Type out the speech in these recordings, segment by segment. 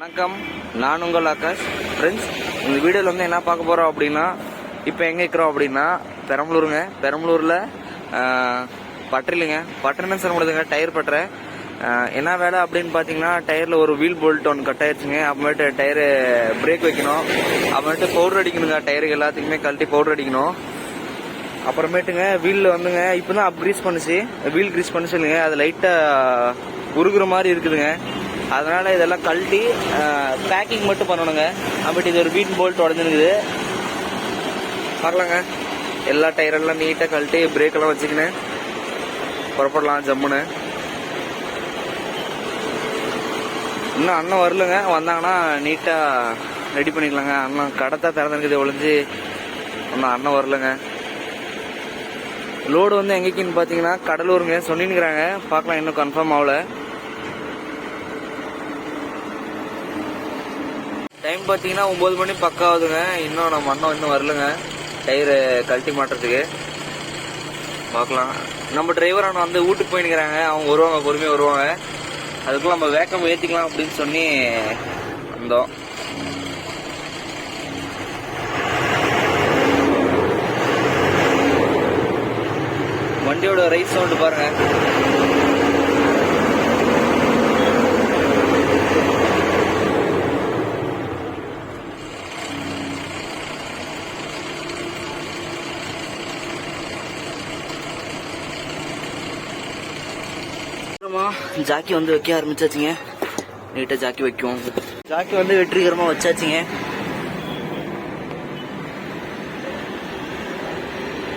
வணக்கம். நான் உங்கள் ஆகாஷ். ஃப்ரெண்ட்ஸ் இந்த வீடியோவில் வந்து என்ன பார்க்க போகிறோம் அப்படின்னா இப்போ எங்கே இருக்கிறோம் அப்படின்னா பெரம்பலூருங்க. பெரம்பலூரில் பட்டறையிலுங்க. பட்டறைன்னு சொல்ல முடியாதுங்க டயர் பட்டறை. என்ன வேலை அப்படின்னு பார்த்தீங்கன்னா டயரில் ஒரு வீல் போல்ட் ஒன்று கட் ஆயிடுச்சுங்க அப்புறமேட்டு டயரு பிரேக் வைக்கணும். அப்புறமேட்டு பவுடர் அடிக்கணுங்க டயருக்கு எல்லாத்துக்குமே கழட்டி பவுடர் அடிக்கணும். அப்புறமேட்டுங்க வீலில் வந்துங்க இப்போ தான் அப் கிரீஸ் பண்ணுச்சு. வீல் க்ரீஸ் பண்ணுச்சு இல்லைங்க அது லைட்டாக உருகுற மாதிரி இருக்குதுங்க. அதனால் இதெல்லாம் கழட்டி பேக்கிங் மட்டும் பண்ணணுங்க. அப்படி இது ஒரு வீட் போல்ட் உடஞ்சிருக்குது. பார்க்கலாங்க எல்லா டயரெல்லாம் நீட்டாக கழட்டி பிரேக்கெல்லாம் வச்சுக்கினேன். புறப்படலாம் ஜம்முன்னு. இன்னும் அண்ணன் வரலங்க. வந்தாங்கன்னா நீட்டாக ரெடி பண்ணிக்கலாங்க. அண்ணன் கடை தான் திறந்துருக்குது ஒளிஞ்சு இன்னும் அண்ணன் வரலங்க. லோடு வந்து எங்கேக்குன்னு பார்த்தீங்கன்னா கடலூருங்க. சொன்னின்னுக்குறாங்க. பார்க்கலாம் இன்னும் கன்ஃபார்ம் ஆகலை. டைம் பார்த்தீங்கன்னா ஒம்பது மணி பக்கம் ஆகுதுங்க இன்னும் நம்ம அண்ணன் இன்னும் வரலங்க. டயரு கழட்டி மாட்டுறதுக்கு. பார்க்கலாம் நம்ம டிரைவர் அண்ணன் வந்து வீட்டுக்கு போயினுக்கிறாங்க அவங்க வருவாங்க பொறுமையாக வருவாங்க. அதுக்குள்ள நம்ம வேக்கம் ஏற்றிக்கலாம் அப்படின்னு சொல்லி வந்தோம். வண்டியோட ரைஸ் சவுண்டு பாருங்கள் அப்புறமா ஜாக்கி வந்து வைக்க ஆரம்பிச்சாச்சுங்க. நீட்டாக ஜாக்கி வைக்கும். ஜாக்கி வந்து வெற்றிகரமாக வச்சாச்சுங்க.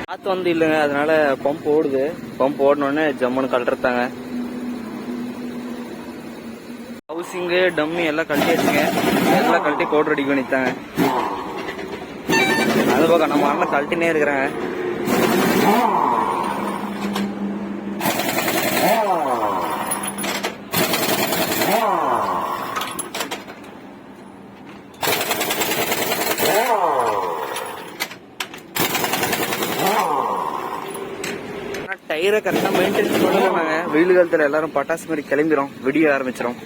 காற்று வந்து இல்லைங்க அதனால பம்ப் ஓடுது. பம்ப் ஓடினோடனே ஜம்முன்னு கழட்டுறதாங்க ஹவுசிங்கு டம்மி எல்லாம் கழட்டி வச்சுங்க எல்லாம் கழட்டி கோட்ரு ரெடி பண்ணித்தாங்க அது பக்கம் நம்ம அண்ணன் கழட்டினே இருக்கிறாங்க. கரெக்டாக மெயின்டைன் நாங்கள் வெயில் காலத்தில் எல்லாரும் பட்டாசு மாதிரி கிளம்பிடும் வெடிய ஆரம்பிச்சிடும்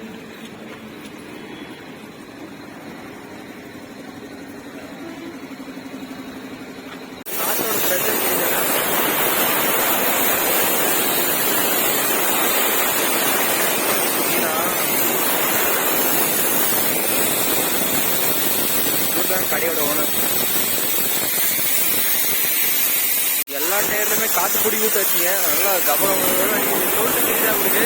கடையோட ஓனர் எல்லா டயர்லயுமே காத்து நல்லா கபரம் சொல்லிட்டு தெரியுதா உங்களுக்கு?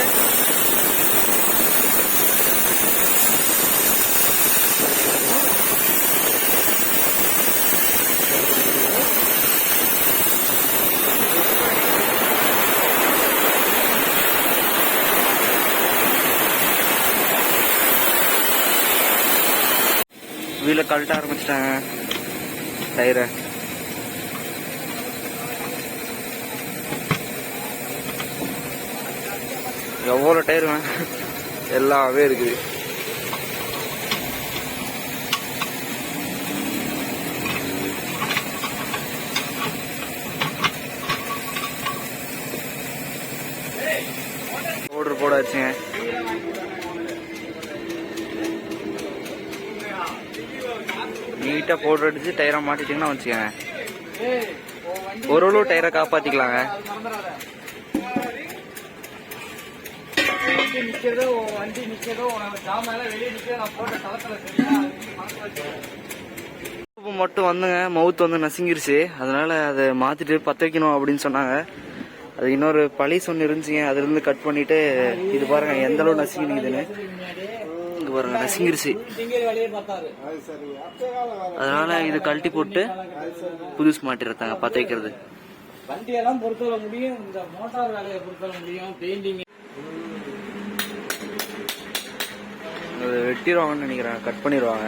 வீல கழட்ட ஆரம்பிச்சிட்டாங்க. டயரை எவ்வளோ டயர் வேணும் எல்லாமே இருக்குது. பவுடர் போட வச்சுங்க நீட்டாக பவுடர் அடிச்சு டயரை மாட்டிட்டிங்கன்னா வச்சுக்கோங்க. ஒரு டயரை காப்பாற்றிக்கலாங்க ஜாமான் வெளியே நான் போட்ட சரியா. உப்பு மட்டும் வந்துங்க மவுத் வந்து நசுங்கிருச்சு. அதனால அதை மாத்திட்டு பத்த வைக்கணும் அப்படின்னு சொன்னாங்க. அது இன்னொரு பழி ஒன்று இருந்துச்சுங்க. அதுல இருந்து கட் பண்ணிட்டு இது பாருங்க எந்த அளவு நசுங்கினுக்குதுன்னு. இங்க பாருங்க நசுங்கிருச்சு. அதனால இது கழட்டி போட்டு புதுசு மாட்டிருந்தாங்க பத்த வைக்கிறது. வண்டியெல்லாம் பொறுத்தவரை முடியும். இந்த மோட்டார் வேலையை பொறுத்தவரை முடியும். பெயிண்டிங் வெட்டிடுவாங்கன்னு நினைக்கிறேன். கட் பண்ணிடுவாங்க.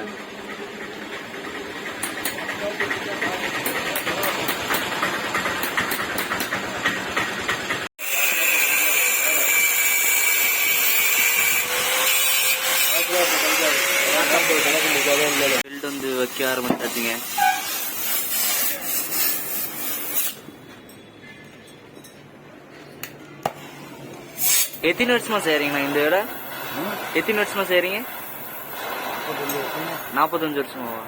பில்ட் வந்து வைக்க ஆரம்பிச்சாச்சுங்க. எத்தனை வருஷமா செய்யறீங்களா இந்த வேலை எத்தனை வருஷமா செய்றீங்க நாற்பத்தஞ்சு வருஷம் நாற்பத்தஞ்சு வருஷமாவா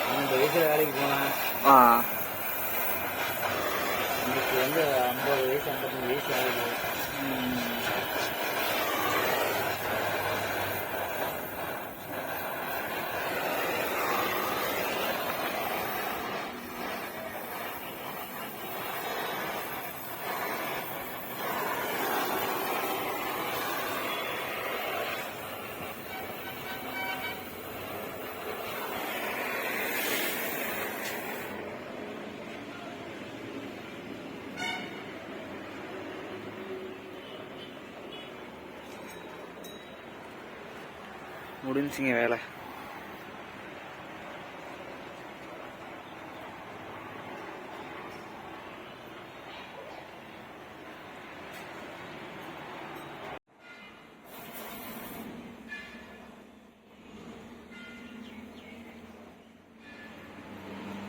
பன்னெண்டு வயசுல வேலைக்கு போனேன். ஆ. வந்து ஐம்பது வயசு ஐம்பத்தஞ்சு வயசு ஆகுது. முடிஞ்சுங்க வேலை.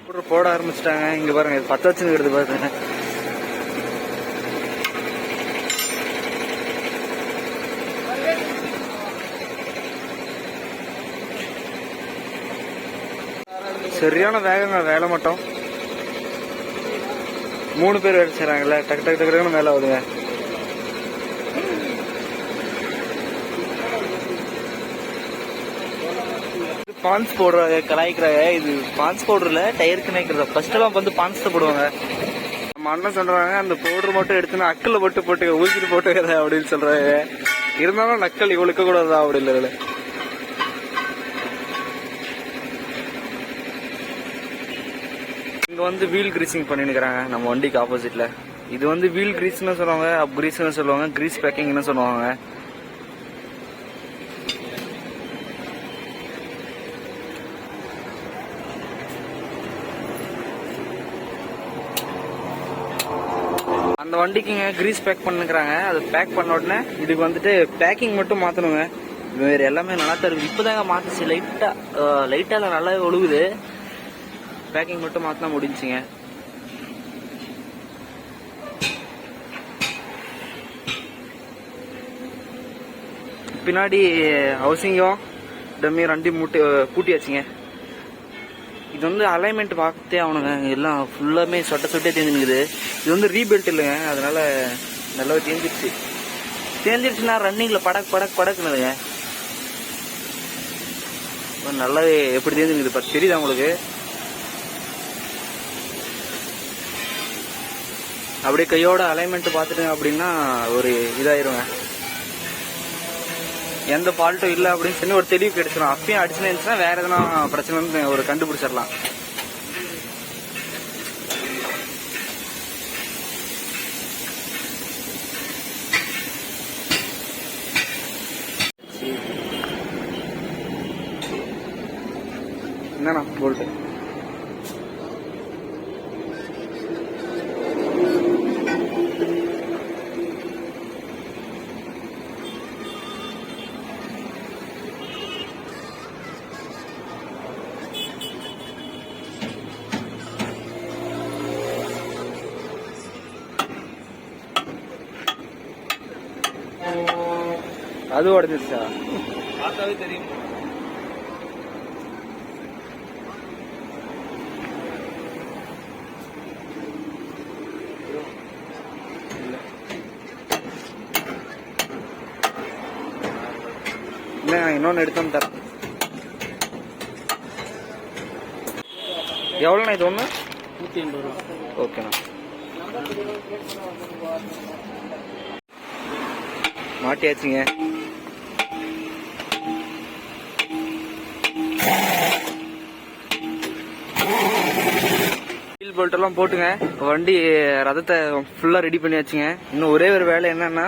போட- போட ஆரம்பிச்சிட்டாங்க. இங்க பாருங்க இது பத்து வச்சுங்கிறது பாருங்க சரியான வேகங்க வேலை மட்டும். மூணு பேர் வேலை செய்கிறாங்கல்ல டக்கு டக்கு டக்குன்னு வேலை ஆகுதுங்க பான்ஸ் போடுறாங்க கலாய்க்கிறாங்க. இது பான்ஸ் பவுடரில் டயர் கணக்கிறது ஃபர்ஸ்ட் எல்லாம் வந்து பான்ஸ் தான் போடுவாங்க. நம்ம அண்ணன் சொல்றாங்க அந்த பவுடர் மட்டும் எடுத்துன்னு அக்கல்ல போட்டு போட்டு ஊசிட்டு போட்டுக்கிறேன் அப்படின்னு சொல்றாங்க. இருந்தாலும் நக்கல் இவளுக்கு கூடாதா அப்படி இல்லை இங்கே வந்து வீல் கிரீசிங் பண்ணிருக்கிறாங்க நம்ம வண்டிக்கு ஆப்போசிட்ல இது வந்து வீல் கிரீஸ்னு சொல்லுவாங்க அப் கிரீஸ்னு சொல்லுவாங்க கிரீஸ் பேக்கிங்னு சொல்லுவாங்க. அந்த வண்டிக்குங்க கிரீஸ் பேக் பண்ணுக்கிறாங்க அது பேக் பண்ண உடனே இதுக்கு வந்துட்டு பேக்கிங் மட்டும் மாற்றணுங்க வேறு எல்லாமே நல்லா தான் இருக்குது இப்போதாங்க மாற்றுச்சு லைட்டாக லைட்டால நல்லா ஒழுகுது. பேக்கிங் மட்டும் மாத்தினா முடிஞ்சுங்க. பின்னாடி ஹவுசிங்கும் டம்மி ரெண்டி மூட்டி பூட்டியாச்சுங்க இது வந்து அலைன்மெண்ட் பார்த்தே ஆகணுங்க. எல்லாம் ஃபுல்லாமே சொட்ட சொட்டே தேஞ்சுனுக்குது இது வந்து ரீபெல்ட் இல்லைங்க. அதனால நல்லாவே தேஞ்சிருச்சு. தேஞ்சிருச்சுன்னா ரன்னிங்கில் படக் படக் படக்குனதுங்க நல்லாவே எப்படி தேஞ்சுனுக்குது பார்த்து தெரியுதா உங்களுக்கு? அப்படியே கையோட அலைன்மெண்ட் பார்த்துட்டேன் அப்படின்னா ஒரு இதாயிருங்க எந்த ஃபால்ட்டும் இல்லை அப்படின்னு சொல்லி ஒரு தெளிவு கிடைச்சிடும் அப்பயும் அடிச்சுன்னு இருந்துச்சுன்னா வேற எதனா பிரச்சனை ஒரு கண்டுபிடிச்சிடலாம். என்னண்ணா போல்ட்டு அது உடஞ்சிருச்சா? பார்த்தாவே தெரியும். இல்லை இன்னொன்று எடுத்து வந்து தரேன் எவ்வளோண்ணா இது ஒன்று நூற்றி எண்பது ரூபா. ஓகேண்ணா. மாட்டியாச்சுங்க. வீல் போல்ட் எல்லாம் போட்டுங்க. வண்டி ரதத்தை ஃபுல்லாக ரெடி பண்ணியாச்சுங்க இன்னும் ஒரே ஒரு வேலை என்னன்னா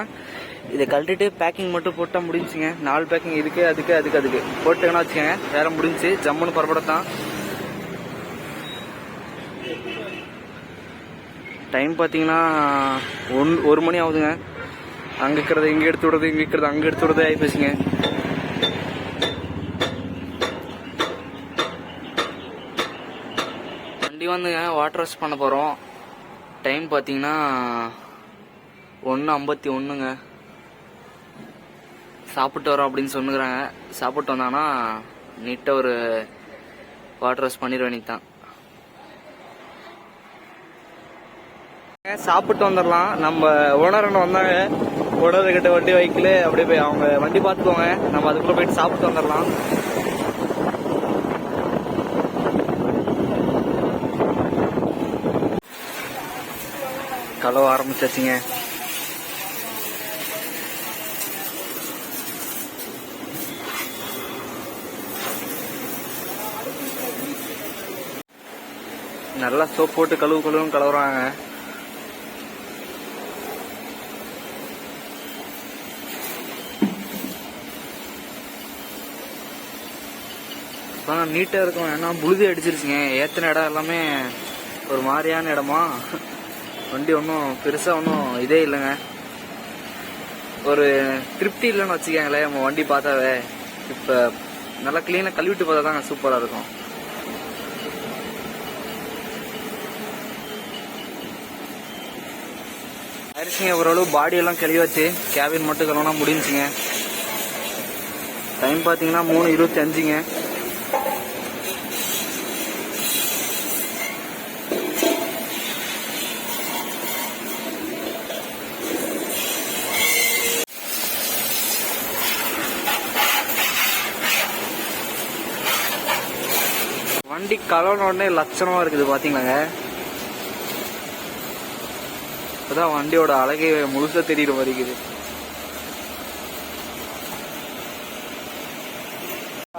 இதை கழட்டிட்டு பேக்கிங் மட்டும் போட்டா முடிஞ்சுங்க. நாலு பேக்கிங் இதுக்கு அதுக்கு அதுக்கு அதுக்கு. போட்டுங்கன்னா வச்சுக்கோங்க வேலை முடிஞ்சு. ஜம்முன்னு புறப்படத்தான். டைம் பார்த்தீங்கன்னா ஒன் ஒரு மணி ஆகுதுங்க. அங்கே இருக்கிறது இங்கே எடுத்து விடுறது இங்கே இருக்கிறது அங்கே எடுத்து விடுறது ஆகி இப்படி வந்துங்க வாட்டர் வாஷ் பண்ண போகிறோம் டைம் பார்த்தீங்கன்னா ஒன்று ஐம்பத்தி ஒன்றுங்க சாப்பிட்டு வரோம் அப்படின்னு சொன்னுக்கிறாங்க சாப்பிட்டு வந்தாங்கன்னா நீட்டாக ஒரு வாட்டர் வாஷ் பண்ணிட வேண்டியது சாப்பிட்டு வந்துடலாம். நம்ம ஓனர் வந்தாங்க. ஓனர் கிட்ட வண்டி வைக்கல. அப்படியே போய் அவங்க வண்டி பார்த்துக்கோங்க நம்ம அதுக்குள்ளே போயிட்டு சாப்பிட்டு வந்துடலாம். கலவ ஆரம்பிச்சாச்சுங்க. நல்லா சோப் போட்டு கழுவு கழுவும் கலவுறாங்க. ஆனால் நீட்டாக இருக்கும் ஏன்னா புழுதி அடிச்சிருச்சுங்க. ஏற்றின இடம் எல்லாமே ஒரு மாதிரியான இடமா. வண்டி ஒன்றும் பெருசாக ஒன்றும் இதே இல்லைங்க. ஒரு திருப்தி இல்லைன்னு வச்சுக்கோங்களேன் நம்ம வண்டி பார்த்தாவே. இப்போ நல்லா க்ளீனாக கழுவிட்டு பார்த்தா தாங்க சூப்பராக இருக்கும். ஆயிடுச்சுங்க ஓரளவு பாடியெல்லாம் கழுவியாச்சு. கேபின் மட்டும் கழுவினா முடிஞ்சுங்க டைம் பார்த்தீங்கன்னா மூணு இருபத்தி அஞ்சுங்க. வண்டி கலவன உடனே லட்சணமா இருக்குது பாத்தீங்களாங்க? இப்பதான் வண்டியோட அழகை முழுசா தெரியுற மாதிரி இருக்குது.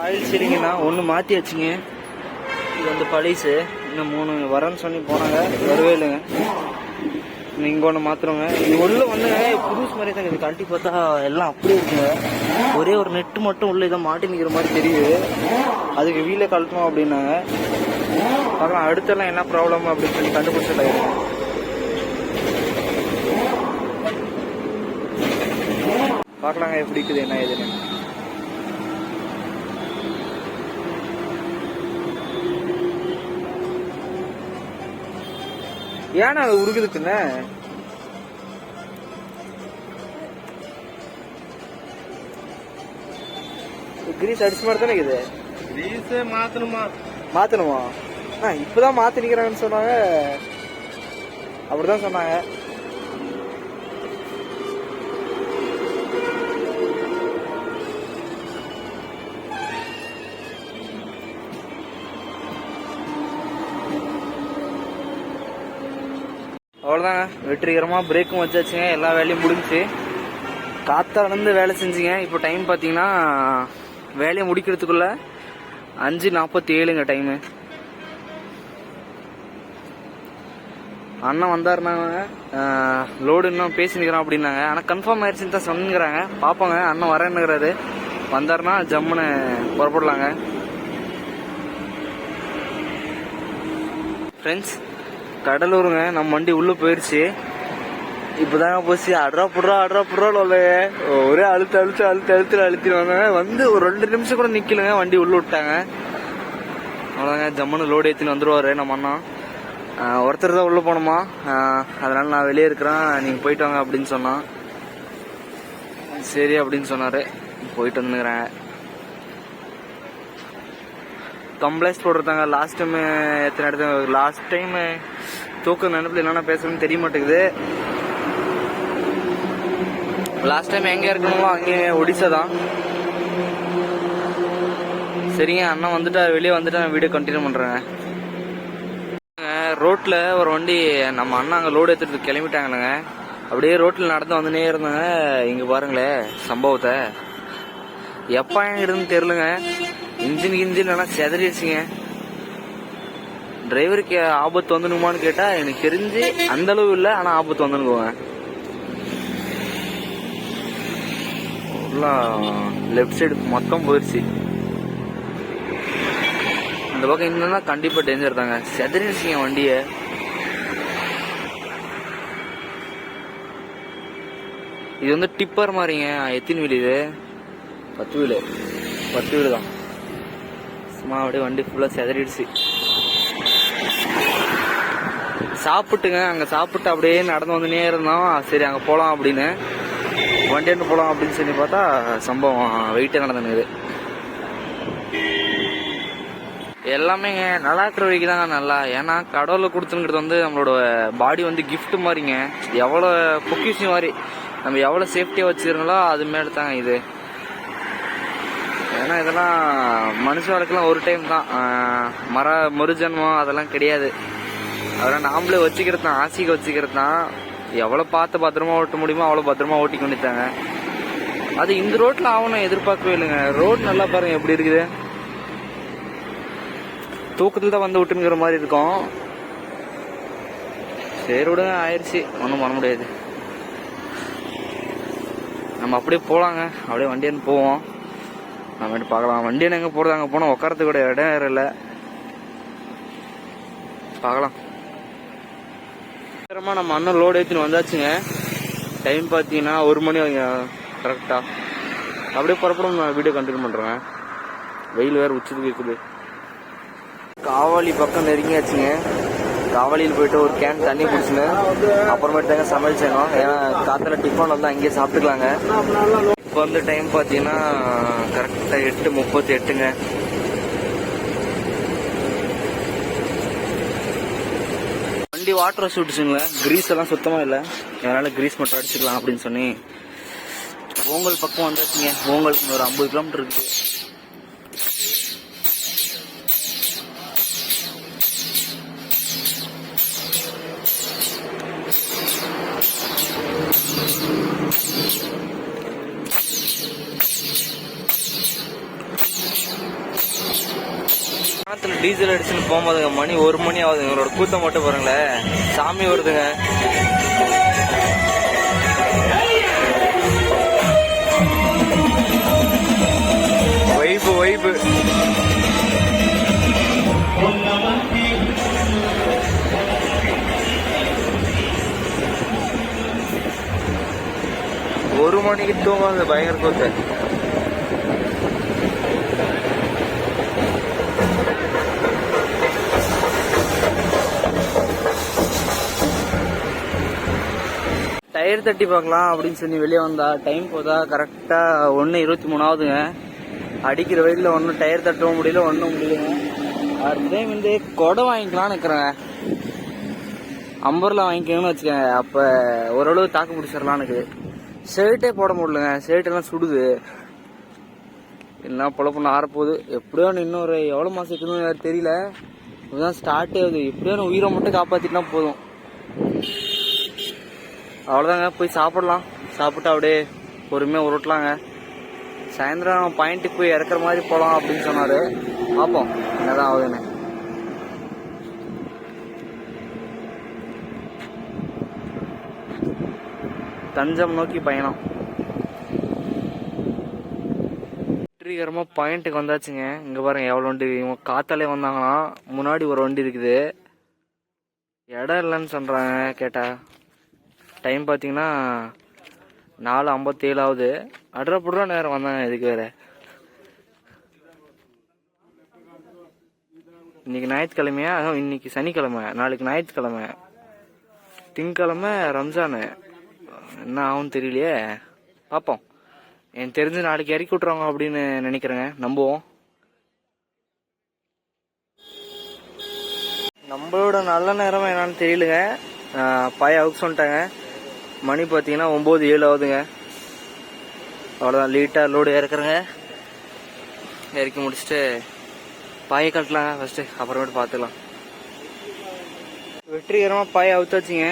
ஆயில் சரிங்கண்ணா ஒன்று மாற்றி வச்சுங்க இது வந்து பழிசு. இன்னும் மூணு வரேன்னு சொல்லி போனாங்க. வரவே இல்லைங்க. இங்கே ஒன்று மாத்திரங்க இது உள்ள வந்து புதுசு மாதிரி தாங்க இது கழட்டி பார்த்தா எல்லாம் அப்படியே இருக்குங்க. ஒரே ஒரு நெட்டு மட்டும் உள்ள இதை மாட்டி நிற்கிற மாதிரி தெரியுது. அதுக்கு வீலை கழட்டணும் அப்படின்னாங்க. பார்க்கலாம் அடுத்தெல்லாம் என்ன ப்ராப்ளம் அப்படின்னு சொல்லி கண்டுபிடிச்சிட்டாங்க பார்க்கலாங்க எப்படி இருக்குது என்ன ஏதுன்னு. ஏன்னா அது உருகுது பின்ன கிரீஸ் அடிச்ச மாதிரி தானே இருக்குது. கிரீஸே மாத்தணுமா? மாத்தணுமா? ஆ இப்பதான் மாத்தி நிக்கிறாங்கன்னு சொன்னாங்க. அப்படிதான் சொன்னாங்க. வெற்றிகரமாக பிரேக்கும் வச்சாச்சுங்க. எல்லா வேலையும் முடிஞ்சுச்சு. காத்தாலேருந்து வேலை செஞ்சுங்க. இப்போ டைம் பார்த்தீங்கன்னா வேலையை முடிக்கிறதுக்குள்ள அஞ்சு நாற்பத்தி ஏழுங்க டைமு அண்ணன் வந்தாருனாங்க லோடு இன்னும் பேசினுக்கிறோம் அப்படின்னாங்க. ஆனால் கன்ஃபார்ம் ஆயிடுச்சுன்னு தான் சொன்னுங்கிறாங்க. பார்ப்போங்க அண்ணன் வரேன்னுங்கிறாரு. வந்தாருன்னா ஜம்முன்னு புறப்படலாங்க. ஃப்ரெண்ட்ஸ் கடலூருங்க. நம்ம வண்டி உள்ளே போயிடுச்சு இப்போதாங்க போச்சு. அட்ரா புட்ரா அட்ரா புட்ரா ஒரே அழுத்து அழுத்து அழுத்து அழுத்து அழுத்திடுவாங்க வந்து ஒரு ரெண்டு நிமிஷம் கூட நிக்கலங்க. வண்டி உள்ள விட்டாங்க. அவ்வளோதாங்க. ஜம்முன்னு லோடு ஏற்றின்னு வந்துடுவார் நம்ம அண்ணா. ஒருத்தர் தான் உள்ள போகணுமா? அதனால் அதனால நான் வெளியே இருக்கிறேன். நீங்க போயிட்டு வாங்க அப்படின்னு சொன்னான். சரி அப்படின்னு சொன்னாரு. போயிட்டு வந்துக்கிறேன். கம்ப்ளைண்ட்ஸ் போட்டிருந்தாங்க லாஸ்ட் டைம் எத்தனை இடத்துல லாஸ்ட் டைம் தூக்கம் நினைப்பில் என்னென்ன பேசணும்னு தெரிய மாட்டேங்குது. லாஸ்ட் டைம் எங்கே இருக்கணுமோ அங்கே ஒடிசா தான். சரிங்க அண்ணன் வந்துட்டு வெளியே வந்துட்டு நான் வீடியோ கண்டினியூ பண்ணுறேங்க ரோட்டில் ஒரு வண்டி நம்ம அண்ணா அங்கே லோடு எடுத்துகிட்டு கிளம்பிட்டாங்கங்க. அப்படியே ரோட்டில் நடந்து வந்துனே இருந்தாங்க. இங்கே பாருங்களேன் சம்பவத்தை. எப்ப இருந்து தெரியலங்க? இன்ஜின் இன்ஜின் எல்லாம் செதறிடுச்சுங்க. டிரைவருக்கு ஆபத்து வந்துனுமான்னு கேட்டா எனக்கு தெரிஞ்சு அந்த அளவு இல்லை ஆனா ஆபத்து வந்துனுக்குவாங்க லெஃப்ட் சைடு மொத்தம் போயிடுச்சு இந்த பக்கம் இன்னும்னா கண்டிப்பா டேஞ்சர் தாங்க. செதறிடுச்சுங்க வண்டியை. இது வந்து டிப்பர் மாதிரிங்க எத்தின் வீல் இது? பத்து வீடு. பத்து வீடு தான் சும்மா அப்படியே வண்டி ஃபுல்லாக செதறிடுச்சு. சாப்பிட்டுங்க. அங்கே சாப்பிட்டு அப்படியே நடந்து வந்துனே இருந்தோம் சரி அங்கே போகலாம் அப்படின்னு. வண்டி போகலாம் அப்படின்னு சொல்லி பார்த்தா சம்பவம் வெயிட்டே நடந்துனுக்குது. எல்லாமேங்க நல்லா இருக்கிற வரைக்கும் தாங்க நல்லா. ஏன்னா கடவுளை கொடுத்துங்கிறது வந்து நம்மளோட பாடி வந்து கிஃப்ட் மாதிரிங்க. எவ்வளோ பொக்கிஷன் மாதிரி. நம்ம எவ்வளோ சேஃப்டியாக வச்சுக்கிறோங்களோ அது மேலே தாங்க இது. ஏன்னா இதெல்லாம் மனுஷ வாழ்க்கைலாம் ஒரு டைம் தான். மர மறுஜன்மம் அதெல்லாம் கிடையாது. அதெல்லாம் நாமளே வச்சுக்கிறது தான் ஆசைக்கு வச்சுக்கிறது தான். எவ்வளோ பார்த்து பத்திரமா ஓட்ட முடியுமோ அவ்வளோ பத்திரமா ஓட்டி கொண்டுட்டாங்க அது இந்த ரோட்டில் ஆகணும் எதிர்பார்க்கவே இல்லைங்க. ரோடு நல்லா பாருங்க எப்படி இருக்குது. தூக்கத்தில் தான் வந்து விட்டுங்கிற மாதிரி இருக்கும். சரி விடுங்க ஆயிடுச்சு ஒன்றும் பண்ண முடியாது. நம்ம அப்படியே போகலாங்க அப்படியே வண்டியன்னு போவோம். நம்ம பார்க்கலாம். வண்டி எங்கே போகிறது அங்கே போனால் உட்காரத்துக்கு கூட இடம் வேறு இல்லை. பார்க்கலாம். சீக்கிரமாக நம்ம அண்ணன் லோடு ஏற்றின்னு வந்தாச்சுங்க. டைம் பார்த்தீங்கன்னா ஒரு மணி கரெக்டாக அப்படியே புறப்படும் நான் வீடியோ கண்டினியூ பண்ணுறேன் வெயில் வேறு உச்சத்துக்கு இருக்குது. காவாலி பக்கம் நெருங்கியாச்சுங்க. காவலியில் போயிட்டு ஒரு கேன் தண்ணி குடிச்சுன்னு அப்புறமேட்டு தாங்க சமையல் செய்யணும் ஏன்னா காற்றுல டிஃபன் வந்து அங்கேயே சாப்பிட்டுக்கலாங்க. இப்போ வந்து டைம் பார்த்தீங்கன்னா கரெக்டாக எட்டு முப்பத்தி எட்டுங்க வண்டி வாட்டர் வாஷ் விட்டுச்சுங்களே கிரீஸ் எல்லாம் சுத்தமாக இல்லை. அதனால் கிரீஸ் மட்டும் அடிச்சுக்கலாம் அப்படின்னு சொல்லி ஓங்கல் பக்கம் வந்துருச்சுங்க ஓங்கலுக்கு ஒரு ஐம்பது கிலோமீட்டர் இருக்குது. டீசல் அடிச்சுன்னு போகும்போதுங்க மணி ஒரு மணி ஆகுதுங்க. எங்களோட கூட்டம் மட்டும் பாருங்களேன் சாமி வருதுங்க. வைப்பு வைப்பு ஒரு மணிக்கு தூங்காது பயங்கர கூத்து. டயர் தட்டி பார்க்கலாம் அப்படின்னு சொல்லி வெளியே வந்தா. டைம் போதா? கரெக்டாக ஒன்று இருபத்தி மூணாவதுங்க. அடிக்கிற வயதில் ஒன்றும் டயர் தட்டவும் முடியல ஒன்றும் முடியலங்க அடுத்த டைம் வந்து குடம் வாங்கிக்கலாம்னு இருக்கிறேங்க அம்பரில் வாங்கிக்கணும்னு வச்சுக்கோங்க. அப்போ ஓரளவு தாக்கு பிடிச்சிடலான்னு இருக்குது ஷர்ட்டே போட முடியலங்க. ஷர்ட்டெல்லாம் சுடுது. என்ன பொழப்புன்னு ஆறப்போகுது. எப்படியோ இன்னொரு எவ்வளோ மாதம் இருக்குதுன்னு தெரியல. இதுதான் ஸ்டார்ட் ஆகுது. எப்படியோ உயிரை மட்டும் காப்பாற்றிட்டா போதும். அவ்வளோதாங்க போய் சாப்பிடலாம். சாப்பிட்டு அப்படியே பொறுமையாக உருட்டலாங்க. சாயந்தரம் பாயிண்ட்டுக்கு போய் இறக்குற மாதிரி போகலாம் அப்படின்னு சொன்னார். பார்ப்போம் என்னதான் ஆகுதுன்னு. தஞ்சம் நோக்கி பயணம். வெற்றிகரமாக பாயிண்ட்டுக்கு வந்தாச்சுங்க. இங்கே பாருங்கள் எவ்வளோ வண்டி இவங்க காத்தாலே வந்தாங்கன்னா முன்னாடி ஒரு வண்டி இருக்குது. இடம் இல்லைன்னு சொல்கிறாங்க கேட்டால் டைம் பார்த்தீங்கன்னா நாலு ஐம்பத்தேழு ஆகுது அட்ரா புட்ரா நேரம் வந்தாங்க இதுக்கு வேற. இன்னைக்கு ஞாயிற்றுக்கிழமையா அதுவும் இன்னைக்கு சனிக்கிழமை. நாளைக்கு ஞாயிற்றுக்கிழமை. திங்கக்கிழமை ரம்ஜானு. என்ன ஆகும்னு தெரியலையே. பார்ப்போம் எனக்கு தெரிஞ்சு நாளைக்கு இறக்கி விட்ருவாங்க அப்படின்னு நினைக்கிறேங்க. நம்புவோம். நம்மளோட நல்ல நேரம் என்னன்னு தெரியலங்க. ஆஹ் பாய அவுக்கு சொல்லிட்டாங்க. மணி பார்த்தீங்கன்னா ஒம்பது ஏழு ஆகுதுங்க. அவ்வளோதான் லீட்டாக லோடு இறக்குறேங்க. இறக்கி முடிச்சுட்டு பாயை கட்டலாங்க ஃபஸ்ட்டு அப்புறமேட்டு பார்த்துக்கலாம் வெற்றிகரமாக பாயை அவுத்தாச்சுங்க.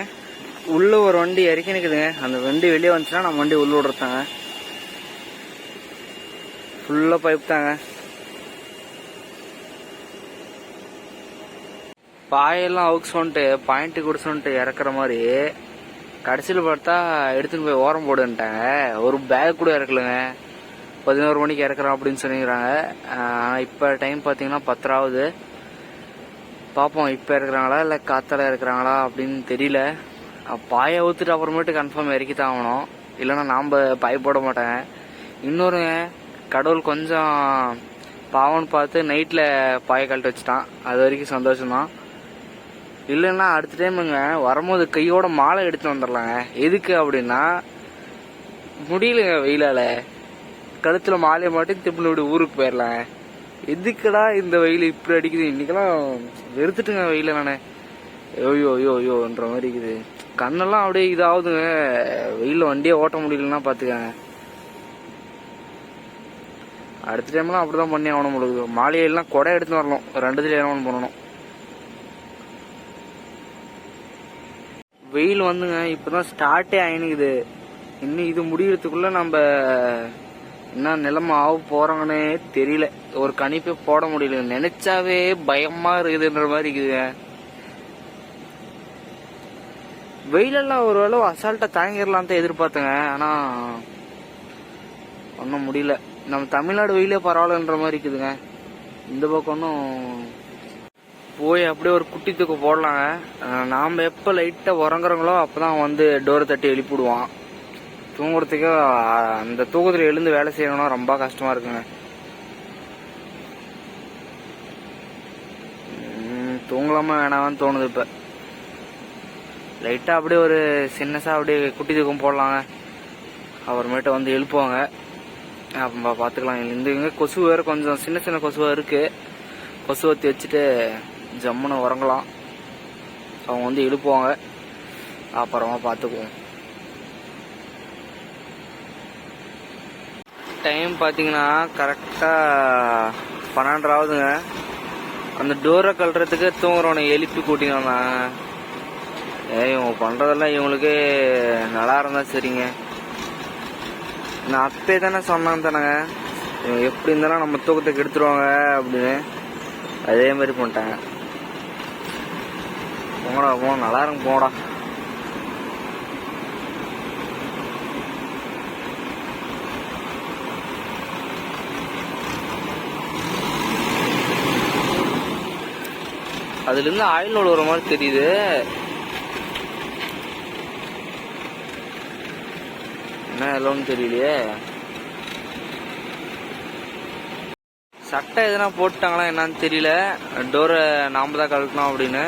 உள்ளே ஒரு வண்டி இறக்கி நிற்குதுங்க அந்த வண்டி வெளியே வந்துச்சுன்னா நம்ம வண்டி உள்ள விடுறதாங்க ஃபுல்லாக பைப் தாங்க பாயெல்லாம் அவுக்ஸ் வந்துட்டு பாயிண்ட்டு கொடுச்சுன்ட்டு இறக்குற மாதிரி கடைசியில் பார்த்தா எடுத்துன்னு போய் ஓரம் போடுன்ட்டாங்க. ஒரு பேக் கூட இறக்கலங்க. பதினோரு மணிக்கு இறக்குறோம் அப்படின்னு சொல்லிக்கிறாங்க. ஆனால் இப்போ டைம் பார்த்தீங்கன்னா பத்தராவது. பார்ப்போம் இப்போ இறக்குறாங்களா இல்லை காத்தால இறக்குறாங்களா அப்படின்னு தெரியல. பாயை ஊற்றுட்டு அப்புறமேட்டு கன்ஃபார்ம் இறக்கி தான் ஆகணும். இல்லைன்னா நாம் பாய் போட மாட்டாங்க. இன்னொருங்க கடவுள் கொஞ்சம் பாவம்னு பார்த்து நைட்டில் பாயை கழட்டி வச்சுட்டான். அது வரைக்கும் சந்தோஷம்தான். இல்லைன்னா அடுத்த டைமுங்க வரும்போது கையோட மாலை எடுத்து வந்துடலாங்க. எதுக்கு அப்படின்னா முடியலங்க வெயிலால். கழுத்தில் மாலையை மாட்டி திருப்பி இப்படி ஊருக்கு போயிடலாங்க எதுக்குடா இந்த வெயில் இப்படி அடிக்குது? இன்றைக்கெல்லாம் வெறுத்துட்டுங்க வெயில நானு. ஐயோ ஐயோ ஐயோன்ற மாதிரி இருக்குது. கண்ணெல்லாம் அப்படியே இதாகுதுங்க. வெயிலில் வண்டியே ஓட்ட முடியலன்னா பார்த்துக்கங்க அடுத்த டைம்லாம் அப்படிதான் பண்ணி ஆகணும் உங்களுக்கு மாலையெல்லாம் கொடை எடுத்து வரணும். ரெண்டுத்துல ஒன்று பண்ணணும் வெயில் வந்துங்க இப்போதான் ஸ்டார்ட்டே ஆயினுக்குது இன்னும் இது முடிகிறதுக்குள்ள நம்ம என்ன நிலைமை ஆக போறோங்கன்னே தெரியல. ஒரு கணிப்பே போட முடியல. நினைச்சாவே பயமா இருக்குதுன்ற மாதிரி இருக்குதுங்க. வெயிலெல்லாம் ஒரு அளவு அசால்ட்டா தாங்கிடலாம் தான் எதிர்பார்த்தேங்க. ஆனா ஒன்றும் முடியல. நம்ம தமிழ்நாடு வெயிலே பரவாயில்லன்ற மாதிரி இருக்குதுங்க. இந்த பக்கம் ஒன்றும் போய் அப்படியே ஒரு குட்டி தூக்கம் போடலாங்க. நாம் எப்போ லைட்டாக லைட்டா அப்போ தான் வந்து டோரை தட்டி எழுப்பிடுவான் தூங்குறதுக்கு அந்த தூக்கத்தில் எழுந்து வேலை செய்யணும்னா ரொம்ப கஷ்டமாக இருக்குங்க. தூங்கலாமா வேணாமான்னு தோணுது இப்போ. லைட்டாக அப்படியே ஒரு சின்னஸாக அப்படியே குட்டி தூக்கம் போடலாங்க. அப்புறமேட்டு வந்து எழுப்புவாங்க. அப்போ பார்த்துக்கலாம் இந்த கொசு வேற கொஞ்சம் சின்ன சின்ன கொசுவாக இருக்குது கொசு ஊற்றி வச்சுட்டு ஜம்முன்னு உறங்கலாம். அவங்க வந்து எழுப்புவாங்க அப்புறமா பார்த்துக்குவோம் டைம் பார்த்தீங்கன்னா கரெக்டாக பன்னெண்டாவதுங்க. அந்த டோரை கழுறதுக்கு தூங்குறவனை எழுப்பி கூட்டிங்கன்னா ஏ இவங்க பண்ணுறதெல்லாம் இவங்களுக்கு நல்லா இருந்தால் சரிங்க. நான் அப்பே தானே சொன்னான் தானேங்க. இவங்க எப்படி இருந்தாலும் நம்ம தூக்கத்தை கெடுத்துருவாங்க அப்படின்னு. அதே மாதிரி பண்ணிட்டாங்க. போங்கடா போங்க நல்லா இருக்கும் போங்கடா. அதுலேருந்து ஆயில் வர மாதிரி தெரியுது. என்ன எல்லாம் தெரியலையே. சட்டை எதனா போட்டாங்களா என்னன்னு தெரியல. டோரை நாம தான் கழட்டணும் அப்படின்னு.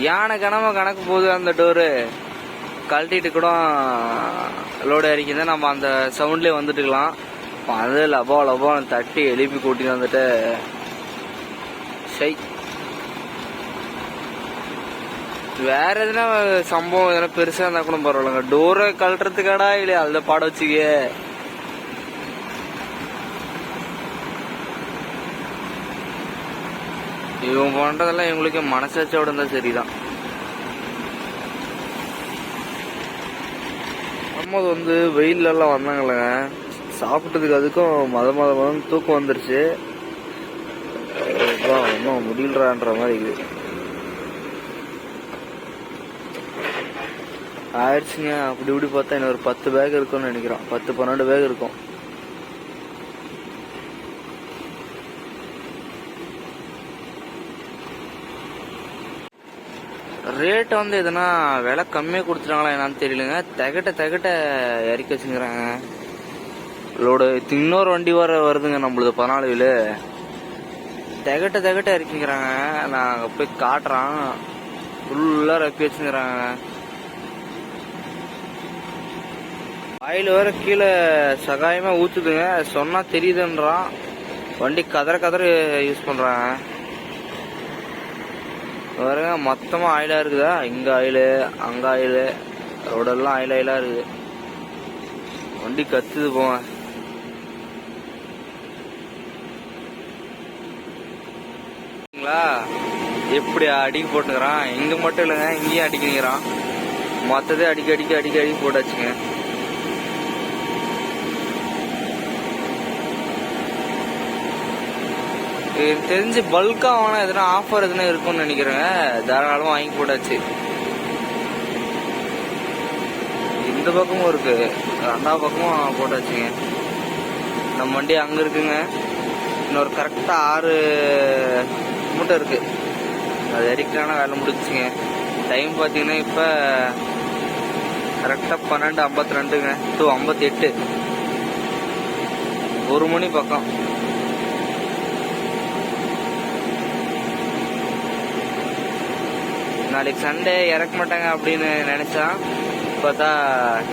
யானை கனமா கணக்கு போகுது அந்த டோரு. கழட்டிட்டு கூட லோடு இறக்கிதான் நம்ம அந்த சவுண்ட்லேயே வந்துட்டுக்கலாம். அது லபோ லபோ தட்டி எழுப்பி கூட்டிட்டு வந்துட்டு ஷை வேற எதுனா சம்பவம் எதனா பெருசா இருந்தா கூட பரவாயில்லங்க. டோரை கழட்டுறதுக்காடா இல்லையா? அதுல பாட வச்சுக்க இவங்க பண்றதெல்லாம் இவங்களுக்கு மனசாட்சியோட இருந்தா சரிதான். வரும்போது வந்து வெயில்ல எல்லாம் வந்தாங்களேங்க சாப்பிட்டதுக்கு அதுக்கும் மத மத மதம் தூக்கம் வந்துருச்சு. இன்னும் முடியலன்ற மாதிரி இருக்குது. ஆயிடுச்சுங்க. அப்படி இப்படி பார்த்தா இன்னும் ஒரு பத்து பேக் இருக்கும்னு நினைக்கிறோம். பத்து பன்னெண்டு பேக் இருக்கும். ரேட் வந்து எதுனா விலை கம்மியாக கொடுத்துட்டாங்களா என்னன்னு தெரியலங்க. தகட்ட தகட்ட இறக்கி வச்சுங்கிறாங்க. லோடு இன்னொரு வண்டி வர வருதுங்க நம்மளுது பதினாலு வீலு தகட்ட தகட்ட இறக்கிங்கிறாங்க. நான் அங்கே போய் காட்டுறான். ஃபுல்லாக ரப்பி வச்சுங்கிறாங்க. ஆயில் வேற கீழே சகாயமாக ஊற்றுதுங்க சொன்னால் தெரியுதுன்றான். வண்டி கதற கதற யூஸ் பண்ணுறாங்க பாருங்க மொத்தமாக ஆயிலாக இருக்குதா? இங்கே ஆயிலு அங்கே ஆயிலு ரோடெல்லாம் ஆயில் ஆயிலாக இருக்குது. வண்டி கத்துது போவேன் எப்படி அடிக்க போட்டுக்கிறான்? இங்க மட்டும் இல்லைங்க இங்கேயும் அடிக்கிறான் மொத்தத்தை அடிக்க அடிக்க அடிக்க அடிக்க போட்டாச்சுங்க. எனக்கு தெரிஞ்சு பல்காக வாங்கினா எதுனா ஆஃபர் எதுனா இருக்கும்னு நினைக்கிறேங்க. தாராளமாக வாங்கி போட்டாச்சு. இந்த பக்கமும் இருக்கு. ரெண்டாவது பக்கமும் போட்டாச்சுங்க. நம்ம வண்டி அங்க இருக்குங்க. இன்னொரு கரெக்டாக ஆறு மூட்டை இருக்கு. அது இறக்கலான வேலை முடிச்சுங்க டைம் பார்த்தீங்கன்னா இப்போ கரெக்டாக பன்னெண்டு ஐம்பத்தி ரெண்டுங்க. டூ ஐம்பத்தி எட்டு. ஒரு மணி பக்கம். நாளைக்கு சண்டே இறக்க மாட்டாங்க அப்படின்னு நினைச்சா பார்த்தா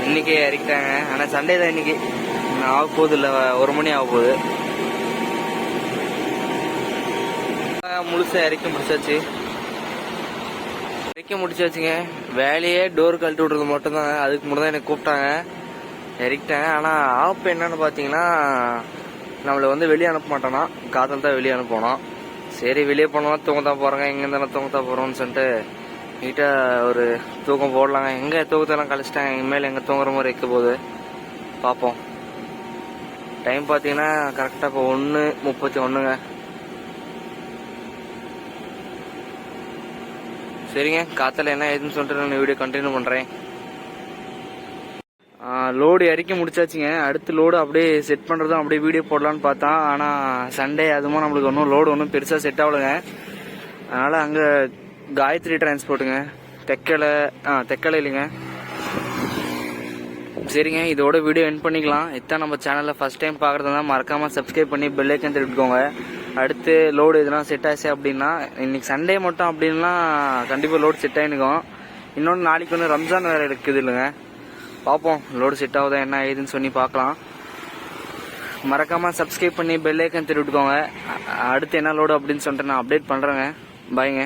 இன்னைக்கே இறக்கிட்டாங்க. ஆனா சண்டே தான் இன்னைக்கு. ஆக போகுது இல்ல ஒரு மணி ஆக போகுது. முழுசா இறக்கி முடிச்சாச்சு. இறக்கி முடிச்சாச்சுங்க. வேலையே டோர் கழட்டி விட்றது மட்டும்தான். அதுக்கு மட்டும் தான் எனக்கு கூப்பிட்டாங்க. இறக்கிட்டாங்க ஆனா ஆப் என்னன்னு பாத்தீங்கன்னா நம்மளை வந்து வெளியே அனுப்ப மாட்டோம்னா காதல் தான் வெளியே அனுப்பணும். சரி வெளியே போனோம் தூங்க தான் போறாங்க. எங்க இருந்தாலும் தூங்க தான் போறோம்னு சொல்லிட்டு நீட்டாக ஒரு தூக்கம் போடலாங்க. எங்கே தூக்கத்தெல்லாம் கழிச்சிட்டாங்க? இனிமேல் எங்கே தூங்குற மாதிரி இருக்க போகுது. பார்ப்போம் டைம் பார்த்தீங்கன்னா கரெக்டாக இப்போ ஒன்று முப்பத்தி ஒன்றுங்க சரிங்க. காற்றுல என்ன ஏதுன்னு சொல்லிட்டு நான் வீடியோ கண்டினியூ பண்ணுறேன் லோடு இறக்கி முடிச்சாச்சுங்க. அடுத்து லோடு அப்படியே செட் பண்ணுறதும் அப்படியே வீடியோ போடலான்னு பார்த்தா ஆனால் சண்டே அதுமாதிரி நம்மளுக்கு ஒன்றும் லோடு ஒன்றும் பெருசாக செட் ஆகலைங்க. அதனால் அங்கே காயத்ரி டிரான்ஸ்போர்ட்டுங்க தெக்கலை ஆ தெக்கலை இல்லைங்க. சரிங்க இதோட வீடியோ என் பண்ணிக்கலாம். இதான் நம்ம சேனலில் ஃபஸ்ட் டைம் பார்க்குறதுனா மறக்காமல் சப்ஸ்கிரைப் பண்ணி பெல்லைக்கன் திருட்டுக்கோங்க அடுத்து லோடு எதுனா செட் ஆச்சு அப்படின்னா இன்னைக்கு சண்டே மட்டும் அப்படின்னா கண்டிப்பாக லோடு செட் ஆகினுக்கும் இன்னொன்று நாளைக்கு ஒன்று ரம்ஜான் வேறு இருக்குது இல்லைங்க. பார்ப்போம் லோடு செட் ஆகுதா என்ன ஏதுன்னு சொல்லி பார்க்கலாம் மறக்காமல் சப்ஸ்கிரைப் பண்ணி பெல்லைக்கன் திருவிட்டுக்கோங்க அடுத்து என்ன லோடு அப்படின்னு சொல்லிட்டு நான் அப்டேட் பண்ணுறேங்க பாய்ங்க